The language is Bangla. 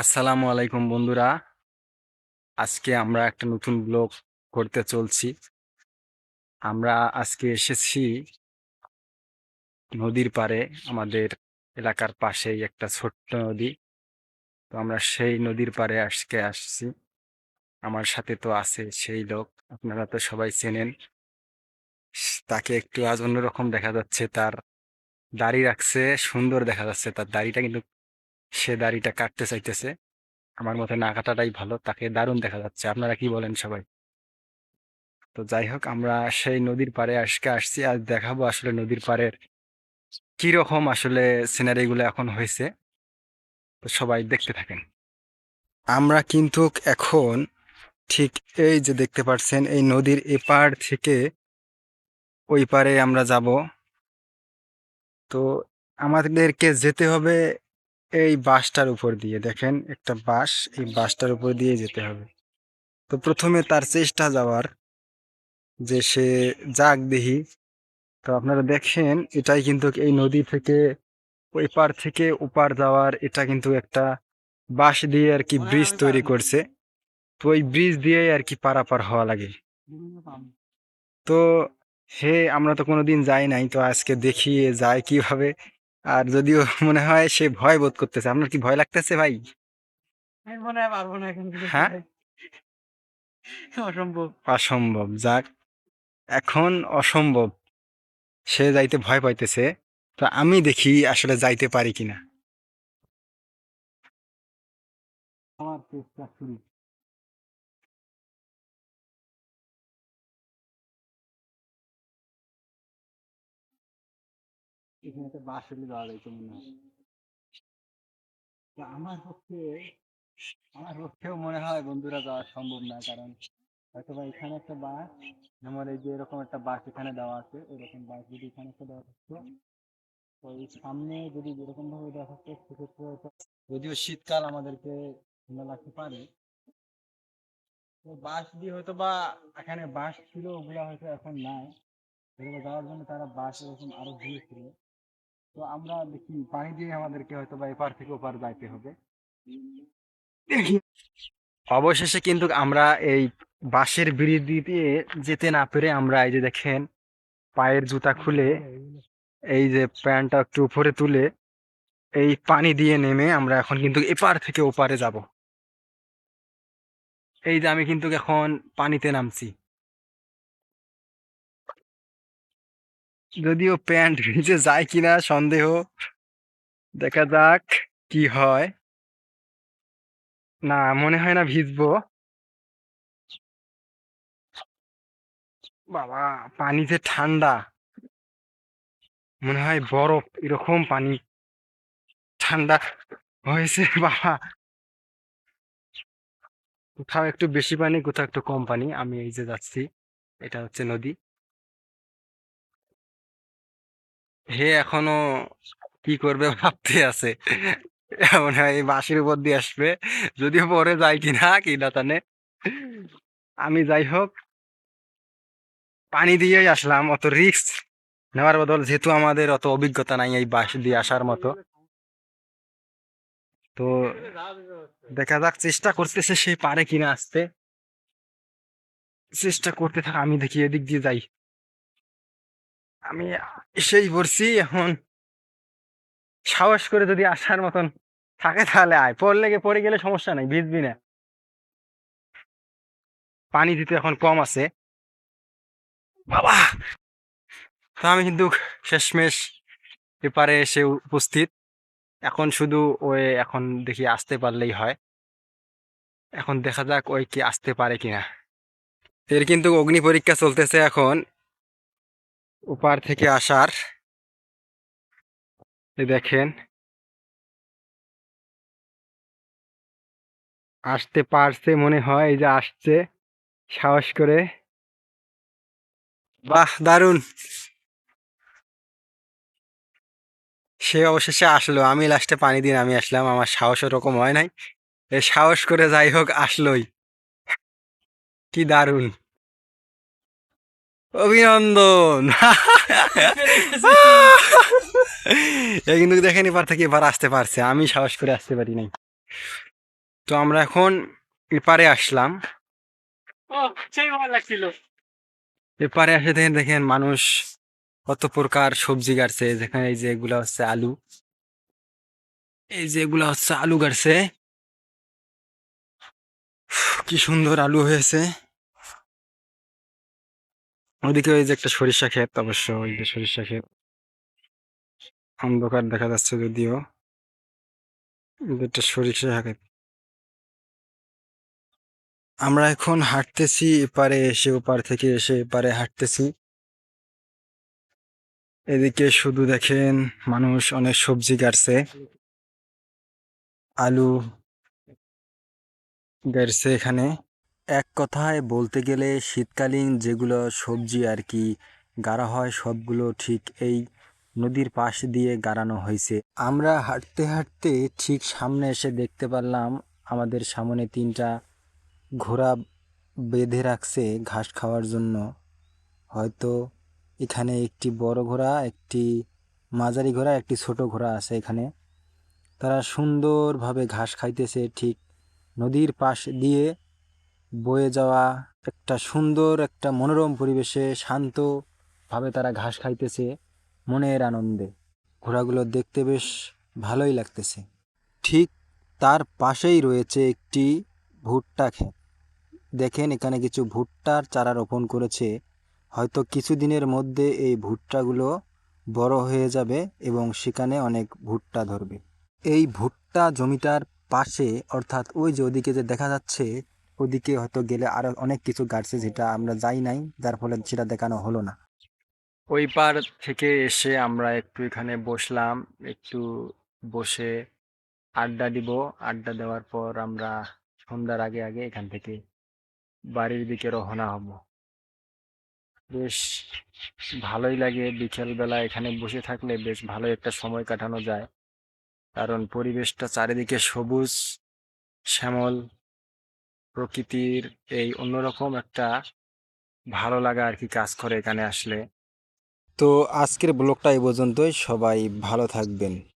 আসসালামু আলাইকুম বন্ধুরা। আজকে আমরা একটা নতুন ব্লগ করতে চলছি। আমরা আজকে এসেছি নদীর পাড়ে, আমাদের এলাকার পাশেই একটা ছোট্ট নদী। তো আমরা সেই নদীর পাড়ে আজকে আসছি। আমার সাথে তো আছে সেই লোক, আপনারা তো সবাই চেনেন। তাকে একটু আজ অন্যরকম দেখা যাচ্ছে, তার দাড়ি রাখছে, সুন্দর দেখা যাচ্ছে, তার দাড়িটা কিন্তু সে দাড়িটা কাটতে চাইতেছে। আমার মতে না কাটাটাই ভালো, তাকে দারুণ দেখা যাচ্ছে। আপনারা কি বলেন সবাই? তো যাই হোক, আমরা সেই নদীর পাড়ে আজকে আসছি। আজ দেখাবো আসলে নদীর পাড়ের রকম আসলে সিনারি গুলো এখন হয়েছে। তো সবাই দেখতে থাকেন। আমরা কিন্তু এখন ঠিক এই যে দেখতে পাচ্ছেন এই নদীর এপার থেকে ওই পারে আমরা যাব। তো আমাদেরকে যেতে হবে এই বাসটার উপর দিয়ে, দেখেন একটা বাস এই বাসটার উপর দিয়ে যেতে হবে। তো প্রথমে তার চেষ্টা যাওয়ার যে সে যাক দেখি তো আপনারা দেখেন এটাই কিন্তু এই নদী থেকে ওই পার থেকে ওপার যাওয়ার এটা কিন্তু একটা বাঁশ দিয়ে আর কি ব্রিজ তৈরি করছে। তো ওই ব্রিজ দিয়ে আর কি পারাপার হওয়া লাগে। তো হে, আমরা তো কোনোদিন যাই নাই, তো আজকে দেখি এ যায় কীভাবে। আর যদিও মনে হয় সে ভয় বোধ করতেছে। আপনার কি ভয় লাগতেছে ভাই? আমি মনে হয় পারব না এখান হ্যাঁ? অসম্ভব। অসম্ভব। যাক এখন অসম্ভব। সে যাইতে ভয় পাইতেছে। তো আমি দেখি আসলে যাইতে পারি কিনা। আমার চেষ্টা শুরু। এখানে তো বাস হলে যাওয়া যাইতো মনে হয়। আমার পক্ষে, আমার পক্ষেও মনে হয় বন্ধুরা যাওয়া সম্ভব না, কারণ হয়তো বা এখানে একটা বাস যেমন এই যে এরকম একটা বাস এখানে দেওয়া আছে, এরকম বাস যদি এখানে একটা দেওয়া থাকতো, তো এই সামনে যদি যেরকম ভাবে দেওয়া থাকতো, সেক্ষেত্রে হয়তো যদিও শীতকাল আমাদেরকে ঠান্ডা লাগতে পারে, তো বাস দিয়ে হয়তো বা এখানে বাস ছিল ওগুলা হয়তো এখন নাই। যাওয়ার জন্য তারা বাস এরকম আরও দিয়েছিল। তো আমরা দেখি পানি দিয়ে আমাদেরকে হয়তো বা এপার থেকে ওপার যাইতে হবে। অবশেষে কিন্তু আমরা এই বাঁশের বিড়ি দিয়ে যেতে না পেরে আমরা এই যে দেখেন পায়ের জুতা খুলে এই যে প্যান্টটা একটু উপরে তুলে এই পানি দিয়ে নেমে আমরা এখন কিন্তু এপার থেকে ওপারে যাব। এই যে আমি কিন্তু এখন পানিতে নামছি। যদিও প্যান্ট ভিজে যায় কিনা সন্দেহ। দেখা যাক কি হয়। না, মনে হয় না ভিজবো। বাবা, পানি যে ঠান্ডা। মনে হয় বরফ, এরকম পানি ঠান্ডা হয়েছে, বাবা। কোথাও একটু বেশি পানি, কোথাও একটু কম পানি, আমি এই যে যাচ্ছি, এটা হচ্ছে নদী। হে এখনও কি করবে ভাবতে আছে। মনে এই বাঁশের উপর দিয়ে আসবে। যদিও পরে যায় কিনা কি না। জানে আমি যাই হোক, পানি দিয়েই আসলাম। অত রিস্ক নেওয়ার বদল যেহেতু আমাদের অত অভিজ্ঞতা নাই এই বাঁশ দিয়ে আসার মতো। তো দেখা যাক চেষ্টা করতেছে সে পারে কিনা আসতে। চেষ্টা করতে থাক, আমি দেখি এদিক দিয়ে যাই। আমি এসেই পড়ছি, এখন সাহস করে যদি আসার মতন থাকে তাহলে আয়। পড়লে গে- পড়ে গেলে সমস্যা নাই, ভিজবি না। পানি দিতে এখন কম আছে। বাবা! তো আমি কিন্তু শেষমেশ এপারে এসে উপস্থিত। এখন শুধু ওই এখন দেখি আসতে পারলেই হয়। এখন দেখা যাক ওই কি আসতে পারে কিনা। এর কিন্তু অগ্নি পরীক্ষা চলতেছে এখন। ওপার থেকে আসার। দেখেন। আসতে পারছে মনে হয়, এই যে আসছে, সাহস করে। বাহ, দারুণ! সে অবশেষে আসলো। আমি লাস্টে পানি দিন আমি আসলাম। আমার সাহস ওরকম হয় নাই। এ সাহস করে যাই হোক, আসলোই। কি দারুণ! অভিনন্দন। এ কিন্তু দেখেন এবার থেকে এবার আসতে পারছে আমি সাহস করে আসতে পারি নাই। তো আমরা এখন এপারে আসলাম। এপারে আসে দেখেন দেখেন মানুষ কত প্রকার সবজি গাড়ছে। যেখানে এই যে এগুলা হচ্ছে আলু। এই যে এগুলা হচ্ছে আলু গাড়ছে। কি সুন্দর আলু হয়েছে। ওদিকে ওই যে একটা সরিষা ক্ষেত অবশ্য, ওই যে সরিষা ক্ষেত। অন্ধকার দেখা যাচ্ছে যদিও। একটা সরিষা ক্ষেত। আমরা এখন হাঁটতেছি এপারে এসে, ওপার থেকে এসে এপারে হাঁটতেছি। এদিকে শুধু দেখেন মানুষ অনেক সবজি গাড়ছে। আলু গাড়ছে এখানে। এক কথায় বলতে গেলে শীতকালীন যেগুলো সবজি আর কি গাড়া হয় সবগুলো ঠিক এই নদীর পাশ দিয়ে গাড়ানো হয়েছে। আমরা হাঁটতে হাঁটতে ঠিক সামনে এসে দেখতে পারলাম আমাদের সামনে তিনটা ঘোড়া বেঁধে রাখছে ঘাস খাওয়ার জন্য। হয়তো এখানে একটি বড় ঘোড়া, একটি মাঝারি ঘোড়া, একটি ছোট ঘোড়া আছে এখানে। তারা সুন্দরভাবে ঘাস খাইতেছে ঠিক নদীর পাশ দিয়ে। বয়ে যাওয়া একটা সুন্দর, একটা মনোরম পরিবেশে শান্তভাবে তারা ঘাস খাইতেছে মনের আনন্দে। ঘোড়াগুলো দেখতে বেশ ভালোই লাগতেছে। ঠিক তার পাশেই রয়েছে একটি ভুট্টা ক্ষেত। দেখেন, এখানে কিছু ভুট্টার চারা রোপণ করেছে। হয়তো কিছুদিনের মধ্যে এই ভুট্টাগুলো বড় হয়ে যাবে এবং সেখানে অনেক ভুট্টা ধরবে। এই ভুট্টা জমিটার পাশে, অর্থাৎ ওই যে ওদিকে যে দেখা যাচ্ছে ওদিকে হয়তো গেলে আরও অনেক কিছু গাড়ছে যেটা আমরা যাই নাই, যার ফলে সেটা দেখানো হলো না। ওই পার থেকে এসে আমরা একটু এখানে বসলাম, একটু বসে আড্ডা দিব। আড্ডা দেওয়ার পর আমরা সন্ধ্যার আগে আগে এখান থেকে বাড়ির দিকে রওনা হব। বেশ ভালোই লাগে বিকেল বেলা এখানে বসে থাকলে বেশ ভালো একটা সময় কাটানো যায়। কারণ পরিবেশটা চারিদিকে সবুজ, শ্যামল প্রকৃতির এই অন্যরকম একটা ভালো লাগা আর কি কাজ করে এখানে আসলে। তো আজকের ব্লগটা এই পর্যন্তই। সবাই ভালো থাকবেন।